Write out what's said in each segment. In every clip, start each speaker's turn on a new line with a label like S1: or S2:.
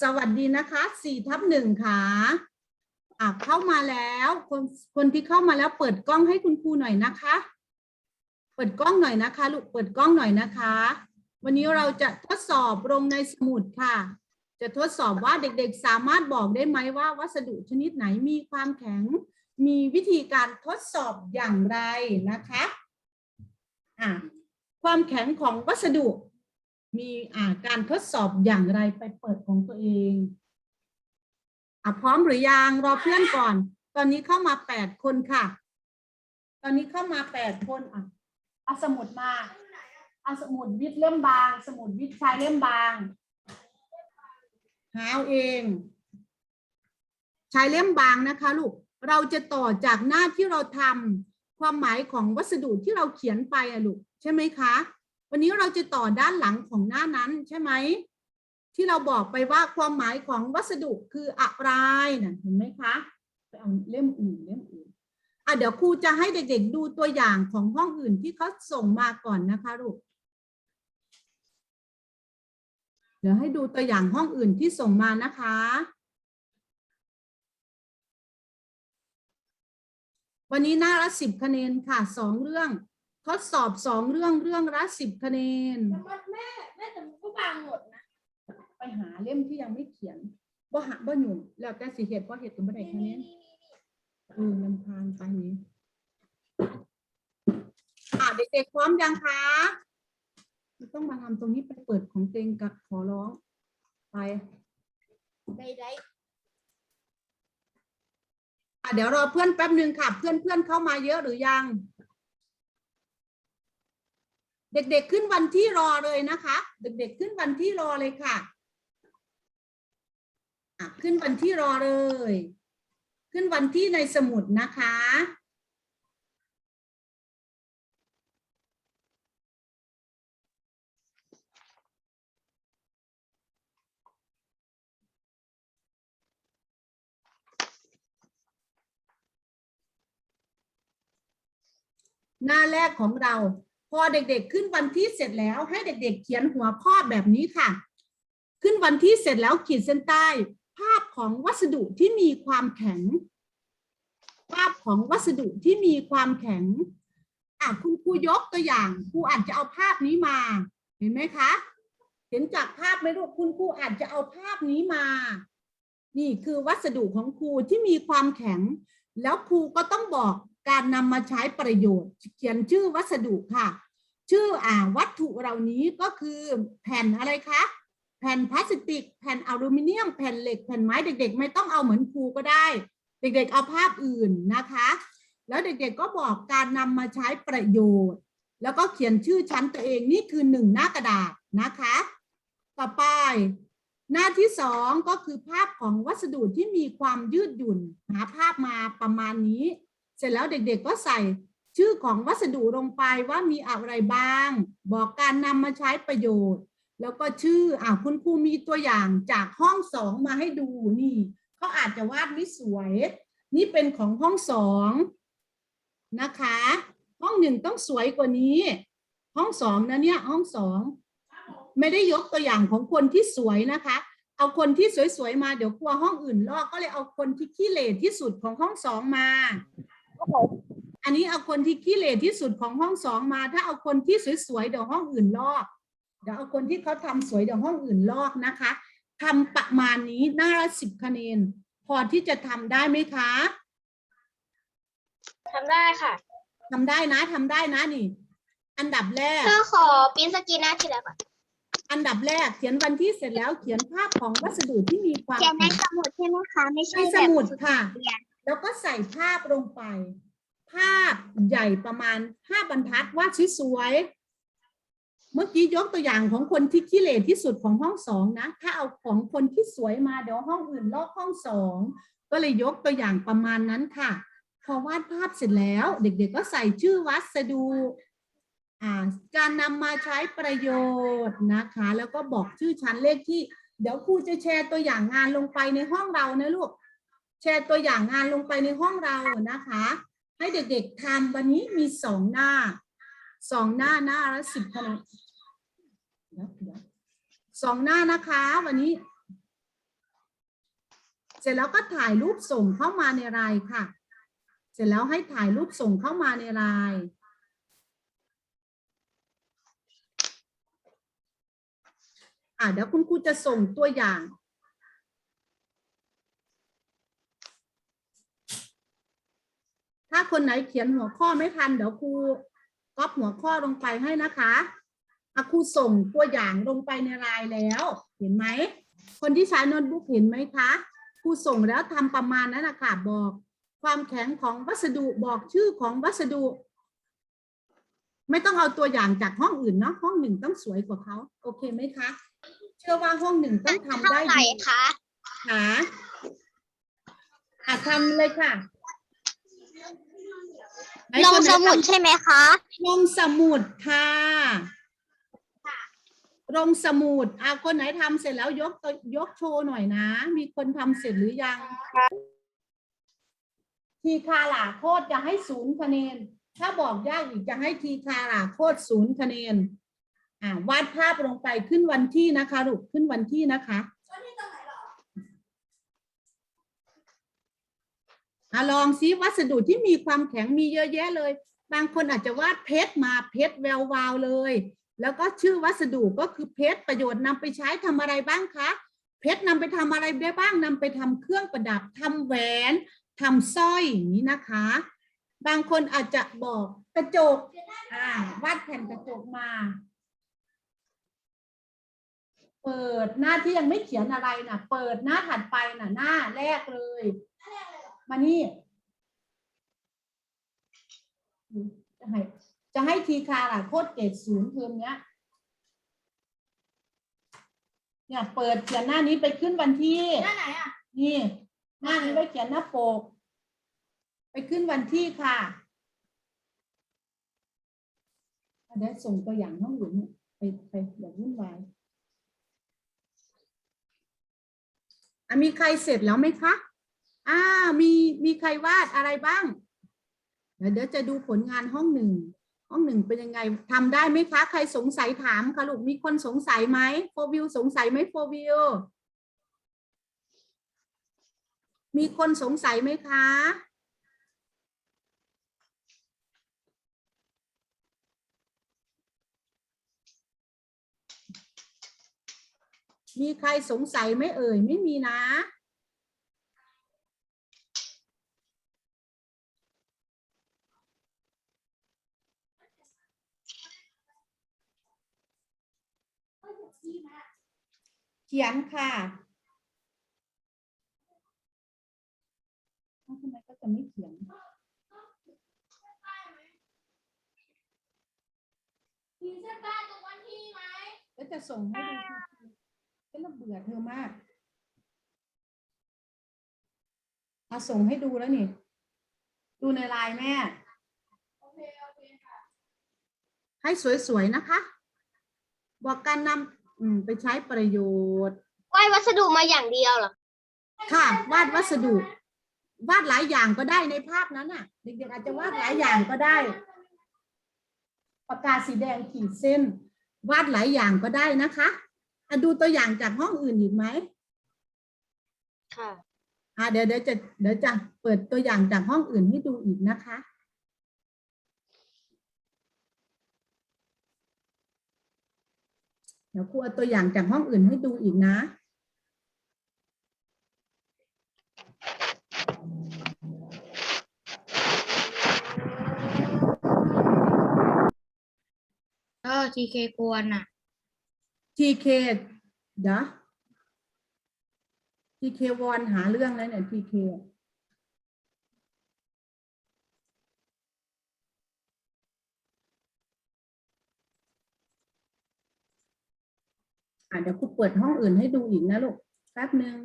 S1: สวัสดีนะคะสี่ทับหนึ่งค่ะอะ เข้ามาแล้วคนคนที่เข้ามาแล้วเปิดกล้องให้คุณครูหน่อยนะคะ เปิดกล้องหน่อยนะคะลูกเปิดกล้องหน่อยนะคะ วันนี้เราจะทดสอบลงในสมุดค่ะ จะทดสอบว่าเด็กๆ สามารถบอกได้ไหมว่าวัสดุชนิดไหนมีความแข็ง มีวิธีการทดสอบอย่างไรนะคะอะความแข็งของวัสดุ มีอ่าการทดสอบอย่างไรไปเปิดของตัวเองอะพร้อมหรือยังรอเพื่อนก่อน ตอนนี้เข้ามาแปดคนค่ะ ตอนนี้เข้ามาแปดคนอะเอาสมุดมาเอาสมุดวิทย์เล่มบาง สมุดวิทย์ชายเล่มบางหาเอาเองชายเล่มบางนะคะลูก เราจะต่อจากหน้าที่เราทำความหมายของวัสดุที่เราเขียนไปอะลูก ใช่ไหมคะ วันนี้เราจะต่อด้านหลังของหน้านั้นใช่ไหมที่เราบอกไปว่าความหมายของวัสดุคืออะไรนะเห็นไหมคะไปเอาเล่มอื่นเล่มอื่นอะเดี๋ยวครูจะให้เด็กๆดูตัวอย่างของห้องอื่นที่เขาส่งมาก่อนนะคะลูกเดี๋ยวให้ดูตัวอย่างห้องอื่นที่ส่งมานะคะ วันนี้หน้าละสิบคะแนนค่ะสองเรื่อง ทดสอบสองเรื่องเรื่องละสิบคะแนน
S2: แต่ว่าแม่แม่แต่มันก็บางหมดนะ
S1: ไปหาเล่มที่ยังไม่เขียนบ่หาบ่หยุ่นแล้วแต่สิเหตุเพราะเหตุตัวบ่ได้คะแนนเออลำพานไปนี้อ่าเด็กๆพร้อมยังคะไม่ต้องมาทำตรงนี้ไปเปิดของเต็งกับขอร้อง ไป
S2: ได้ได้
S1: อะเดี๋ยวรอเพื่อนแป๊บหนึ่งค่ะ เพื่อนเพื่อนเข้ามาเยอะหรือยัง เด็กๆขึ้นวันที่รอเลยนะคะ เด็กๆขึ้นวันที่รอเลยค่ะขึ้นวันที่รอเลย ขึ้นวันที่ในสมุดนะคะ หน้าแรกของเรา อเด็กๆ ขึ้นวันที่เสร็จแล้วให้เด็กๆ เขียนหัวข้อแบบนี้ค่ะ ขึ้นวันที่เสร็จแล้วขีดเส้นใต้ ภาพของวัสดุที่มีความแข็ง ภาพของวัสดุที่มีความแข็งอะคุณครูยกตัวอย่างครูอาจจะเอาภาพนี้มา เห็นไหมคะ เห็นจากภาพไหมลูกคุณครูอาจจะเอาภาพนี้มา นี่คือวัสดุของครูที่มีความแข็ง แล้วครูก็ต้องบอกการนำมาใช้ประโยชน์ เขียนชื่อวัสดุค่ะ ชื่ออ่าวัตถุเหล่านี้ก็คือแผ่นอะไรคะแผ่นพลาสติก แผ่นอลูมิเนียม แผ่นเหล็ก แผ่นไม้เด็ก ๆ ไม่ต้องเอาเหมือนครูก็ได้ เด็ก ๆ เอาภาพอื่นนะคะ แล้วเด็ก ๆ ก็บอกการนำมาใช้ประโยชน์ แล้วก็เขียนชื่อชั้นตัวเองนี่คือหนึ่งหน้ากระดาษนะคะ ต่อไป หน้าที่สองก็คือภาพของวัสดุที่มีความยืดหยุ่นหาภาพมาประมาณนี้ เสร็จแล้วเด็ก ๆ ก็ใส่ ชื่อของวัสดุลงไปว่ามีอะไรบ้าง บอกการนำมาใช้ประโยชน์ แล้วก็ชื่ออ่าคุณครูมีตัวอย่างจากห้องสองมาให้ดูนี่เขาอาจจะวาดไม่สวย นี่เป็นของห้องสองนะคะ ห้องหนึ่งต้องสวยกว่านี้ ห้องสองนะเนี่ยห้องสองไม่ได้ยกตัวอย่างของคนที่สวยนะคะ เอาคนที่สวยๆมาเดี๋ยวกลัวห้องอื่นลอกก็เลยเอาคนที่ขี้เหร่ที่สุดของห้องสองมา อันนี้เอาคนที่ขี้เหร่ที่สุดของห้องสองมา ถ้าเอาคนที่สวยๆเดี๋ยวห้องอื่นลอก เดี๋ยวเอาคนที่เขาทำสวยเดี๋ยวห้องอื่นลอกนะคะทำประมาณนี้หน้าละสิบคะแนนพอที่จะทำได้ไหมคะ
S2: ทำได้ค่ะ
S1: ทำได้นะทำได้นะนี่ อันดับแรก
S2: ก็ขอปริ้นสกรีนหน้าที่แล้วก่อน
S1: อันดับแรกเขียนวันที่เสร็จแล้วเขียนภาพของวัสดุที่มีความ
S2: เขียนใน
S1: แข็ง
S2: สมุดใช่ไหมคะ ไม่
S1: ใน
S2: ใช่
S1: สมุดค่ะ
S2: เรียน
S1: แล้วก็ใส่ภาพลงไป ภาพใหญ่ประมาณห้าบรรทัดวาดสวยๆเมื่อกี้ยกตัวอย่างของคนที่ขี้เหร่ที่สุดของห้องสองนะ ถ้าเอาของคนที่สวยมาเดี๋ยวห้องอื่นลอกห้องสองก็เลยยกตัวอย่างประมาณนั้นค่ะ พอวาดภาพเสร็จแล้ว เด็กๆก็ใส่ชื่อวัสดุการนำมาใช้ประโยชน์นะคะ แล้วก็บอกชื่อชั้นเลขที่ เดี๋ยวครูจะแชร์ตัวอย่างงานลงไปในห้องเรานะลูก แชร์ตัวอย่างงานลงไปในห้องเรานะคะ ให้เด็กๆทำวันนี้มีสองหน้าสองหน้าหน้าละสิบคะแนนสองหน้านะคะ วันนี้ เสร็จแล้วก็ถ่ายรูปส่งเข้ามาในไลน์ค่ะ เสร็จแล้วให้ถ่ายรูปส่งเข้ามาในไลน์อะเดี๋ยวคุณครูจะส่งตัวอย่าง ถ้าคนไหนเขียนหัวข้อไม่ทัน เดี๋ยวครูก๊อปหัวข้อลงไปให้นะคะอะครูส่งตัวอย่างลงไปในไลน์แล้ว เห็นไหม คนที่ใช้โน้ตบุ๊กเห็นไหมคะครูส่งแล้วทำประมาณนั้นนะคะบอก ความแข็งของวัสดุบอกชื่อของวัสดุ ไม่ต้องเอาตัวอย่างจากห้องอื่นเนาะห้องหนึ่งต้องสวยกว่าเขาโอเคไหมคะ เชื่อว่าห้องหนึ่งต้องทำ
S2: เท่า
S1: ได้
S2: ไหร่
S1: ดี
S2: คะ
S1: ค่ะอะทำเลยค่ะไหน
S2: ลง
S1: คนไหน
S2: สมุด
S1: ทำ
S2: ใช่ไหมคะ
S1: ลงสมุดค่ะลงสมุดเอาคนไหนทำเสร็จแล้วยกตัวยกโชว์หน่อยนะ มีคนทำเสร็จหรือยังทีคาหลาโคตรจะให้ศูนย์คะแนน ถ้าบอกยากอีกจะให้ทีคาหลาโคตรศูนย์คะแนนอ่าวาดภาพลงไปขึ้นวันที่นะคะลูกขึ้นวันที่นะคะ ลองซิวัสดุที่มีความแข็งมีเยอะแยะเลย บางคนอาจจะวาดเพชรมาเพชรแวววาวเลย แล้วก็ชื่อวัสดุก็คือเพชรประโยชน์นำไปใช้ทำอะไรบ้างคะ เพชรนำไปทำอะไรได้บ้างนำไปทำเครื่องประดับทำแหวนทำสร้อยอย่างนี้นะคะ บางคนอาจจะบอกกระจกอ่าวาดแผ่นกระจกมา เปิดหน้าที่ยังไม่เขียนอะไรนะเปิดหน้าถัดไปนะหน้าแรกเลย มานี่จะให้จะให้ทีคาล่ะโคตรเกรดศูนย์เทอมเนี้ยเนี่ยเปิดเขียนหน้านี้ไปขึ้นวันที่
S2: หน้าไหนอะ
S1: นี่ หน้านี้ไปเขียนหน้าปก ไปขึ้นวันที่ค่ะเดี๋ยวส่งตัวอย่างห้องหลุมเนี่ยไปไปอย่าวุ่นวายอะมีใครเสร็จแล้วไหมคะ อ่ามีมีใครวาดอะไรบ้าง เดี๋ยวจะดูผลงานห้องหนึ่งห้องหนึ่งเป็นยังไงทำได้ไหมคะ ใครสงสัยถามคะลูกมีคนสงสัยไหมโฟวิวสงสัยไหมโฟวิวมีคนสงสัยไหมคะมีใครสงสัยไหมเอ่ย ไม่มีนะ เขียนค่ะเอ้าทำไมก็จะไม่เขียน
S2: มีเส้นใต้ตรงวันที่ไหม
S1: แล้วจะส่งให้ดูทีฉันระเบื่อเธอมากเอาส่งให้ดูแล้วนี่ ดูในไลน์แม่
S2: โอเค โอเคค่ะ
S1: ให้สวยๆนะคะ บอกการนำ อืมไปใช้ประโยชน์
S2: วาดวัสดุมาอย่างเดียวเหรอ
S1: ค่ะ วาดวัสดุ วาดหลายอย่างก็ได้ในภาพนั้นน่ะ เด็กๆอาจจะวาดหลายอย่างก็ได้ ปากกาสีแดงขีดเส้น วาดหลายอย่างก็ได้นะคะอะดูตัวอย่างจากห้องอื่นอีกไหม
S2: ค่ะ
S1: อ่าเดี๋ยวเดี๋ยวจะเดี๋ยวจะเปิดตัวอย่างจากห้องอื่นให้ดูอีกนะคะ เดี๋ยวครูเอาตัวอย่างจากห้องอื่นให้ดูอีกนะ
S2: เออทีเคกวนอะ
S1: TK เดี๋ยว TK วอนหาเรื่องแล้วเนี่ย TK อะ เดี๋ยวครูเปิดห้องอื่นให้ดูอีกนะลูกแป๊บหนึ่ง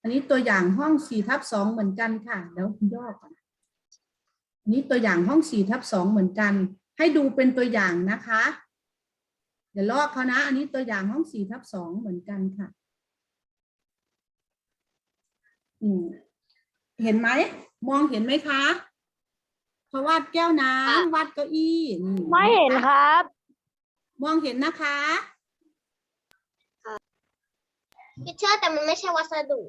S1: อันนี้ตัวอย่างห้องสี่ทับสองเหมือนกันค่ะเดี๋ยวย่อก่อนอันนี้ตัวอย่างห้องสี่ทับสองเหมือนกัน ให้ดูเป็นตัวอย่างนะคะ เดี๋ยวลอกเขานะ อันนี้ตัวอย่างห้องสี่ทับสองเหมือนกันค่ะ อืม เห็นไหม มองเห็นไหมคะพเขาวาดแก้วน้ำวาดเก้าอี้นี่
S3: ไม่เห็นครับ
S1: มองเห็นนะคะ
S2: พิเชอร์แต่มันไม่ใช่วัสดุ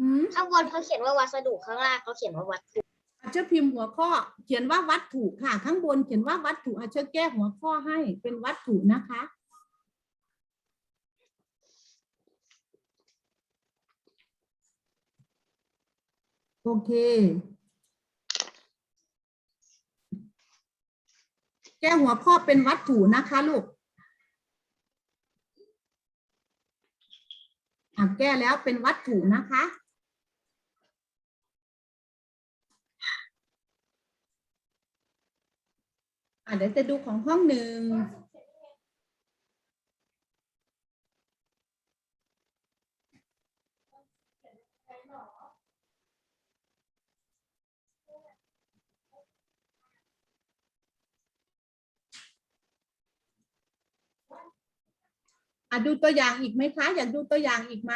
S1: หืม
S2: ข้างบนเขาเขียนว่าวัสดุข้างล่างเขาเขียนว่าวัตถุ
S1: อาจจะพิมพ์หัวข้อ เขียนว่าวัตถุค่ะ ข้างบนเขียนว่าวัตถุอาจจะแก้หัวข้อให้เป็นวัตถุนะคะ โอเค แก้หัวข้อเป็นวัตถุนะคะลูกอะแก้แล้วเป็นวัตถุนะคะอะเดี๋ยวจะดูของห้องหนึ่ง อะดูตัวอย่างอีกไหมคะ อยากดูตัวอย่างอีกไหม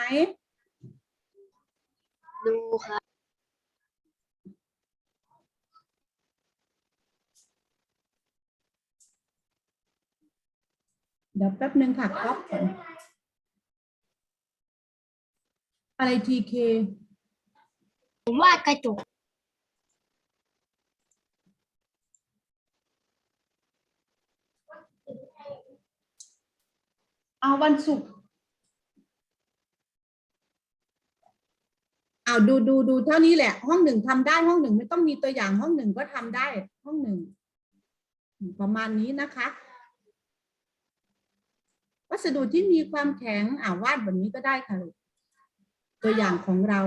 S2: ดูครับ
S1: เดี๋ยวแป๊บหนึ่งค่ะก๊อปก่อนอะไรทีเค
S2: ผมวาดกระจก
S1: เอาวันศุกร์เอาดูดูดูเท่านี้แหละ ห้องหนึ่งทำได้ห้องหนึ่งไม่ต้องมีตัวอย่างห้องหนึ่งก็ทำได้ ห้องหนึ่งประมาณนี้นะคะ วัสดุที่มีความแข็งอ่าวาดแบบนี้ก็ได้ค่ะ ตัวอย่างของเรา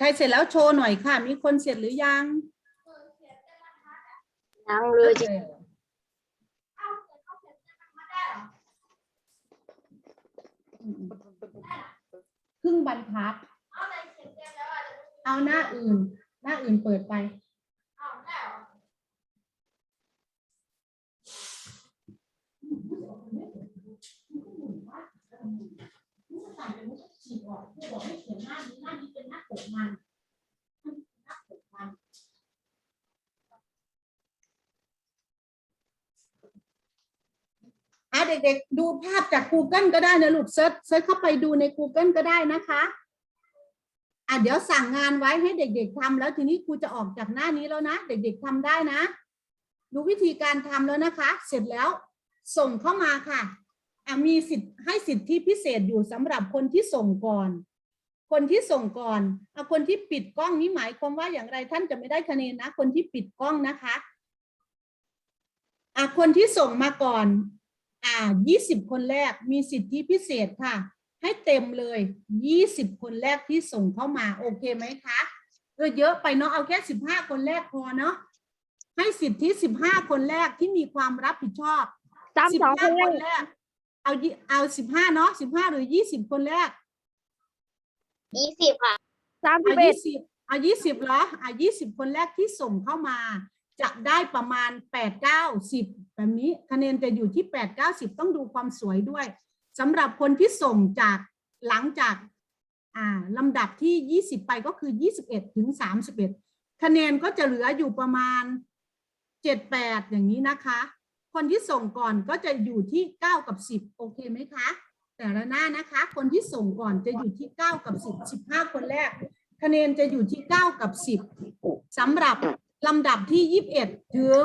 S1: ใครเสร็จแล้วโชว์หน่อยค่ะ มีคนเสร็จหรือยัง
S2: ยังเลยจริง
S1: ครึ่งบรรทัด เอาหน้าอื่น หน้าอื่นเปิดไป อะเด็กๆ ดูภาพจาก Google ก็ได้นะลูกเซิร์ชเซิร์ชเข้าไปดูใน Google ก็ได้นะคะอะเดี๋ยวสั่งงานไว้ให้เด็ก ๆทำแล้วทีนี้ครูจะออกจากหน้านี้แล้วนะ เด็ก ๆทำได้นะ ดูวิธีการทำแล้วนะคะ เสร็จแล้วส่งเข้ามาค่ะ มีสิทธิ์ให้สิทธิพิเศษอยู่สำหรับคนที่ส่งก่อน คนที่ส่งก่อนเอาคนที่ปิดกล้องนี้หมายความว่าอย่างไรท่านจะไม่ได้คะแนนนะ คนที่ปิดกล้องนะคะอะคนที่ส่งมาก่อน อ่า20คนแรกมีสิทธิพิเศษค่ะ ให้เต็มเลย20คนแรกที่ส่งเข้ามาโอเคไหมคะเออเยอะไปเนาะเอาแค่15คนแรกพอเนาะให้สิทธิ15คนแรกที่มีความรับผิดชอบ
S3: สามสองคน
S1: 15
S3: แร
S1: ค
S3: ก
S1: นแรกเอายี่เอา15เนาะ15หรือ20คนแรก
S2: ยี่สิบค่ะ
S3: สามสิบ
S1: เอา
S3: เอ็ด
S1: ยี่สิบเอายี่สิบเหรออะยี่สิบคนแรกที่ส่งเข้ามา จะได้ประมาณแปดเก้าสิบแบบนี้คะแนนจะอยู่ที่แปดเก้าสิบต้องดูความสวยด้วยสำหรับคนที่ส่งจากหลังจากอ่าลำดับที่ยี่สิบไปก็คือยี่สิบเอ็ดถึงสามสิบเอ็ดคะแนนก็จะเหลืออยู่ประมาณเจ็ดแปดอย่างนี้นะคะ คนที่ส่งก่อนก็จะอยู่ที่เก้ากับสิบโอเคไหมคะ แต่ละหน้านะคะ คนที่ส่งก่อนจะอยู่ที่เก้ากับสิบสิบห้าคนแรก คะแนนจะอยู่ที่เก้ากับสิบสำหรับลำดับที่ยี่สิบเอ็ดถึง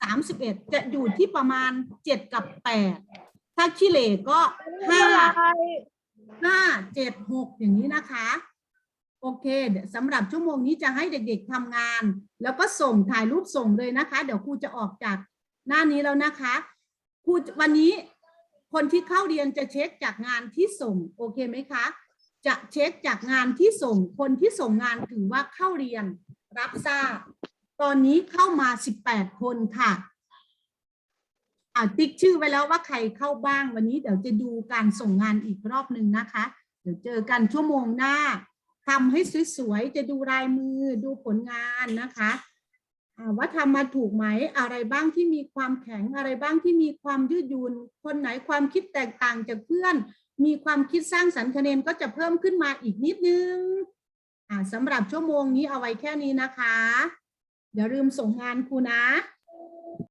S1: สามสิบเอ็ดจะอยู่ที่ประมาณเจ็ดกับแปดถ้าขี้เหร่ก็ห้าห้าเจ็ดหกอย่างนี้นะคะโอเคสำหรับชั่วโมงนี้จะให้เด็กๆทำงาน แล้วก็ส่งถ่ายรูปส่งเลยนะคะ เดี๋ยวครูจะออกจาก หน้านี้แล้วนะคะครูวันนี้คนที่เข้าเรียนจะเช็คจากงานที่ส่งโอเคไหมคะ จะเช็คจากงานที่ส่ง คนที่ส่งงานถือว่าเข้าเรียนรับทราบ ตอนนี้เข้ามา 18 คนค่ะอ่าติ๊กชื่อไว้แล้วว่าใครเข้าบ้างวันนี้เดี๋ยวจะดูการส่งงานอีกรอบหนึ่งนะคะ เดี๋ยวเจอกันชั่วโมงหน้าทำให้สวยๆ จะดูลายมือดูผลงานนะคะ ว่าทำมาถูกไหมอะไรบ้างที่มีความแข็งอะไรบ้างที่มีความยืดหยุ่นคนไหนความคิดแตกต่างจากเพื่อน มีความคิดสร้างสรรค์คะแนนก็จะเพิ่มขึ้นมาอีกนิดนึงสำหรับชั่วโมงนี้เอาไว้แค่นี้นะคะอย่าลืมส่งงานครูนะ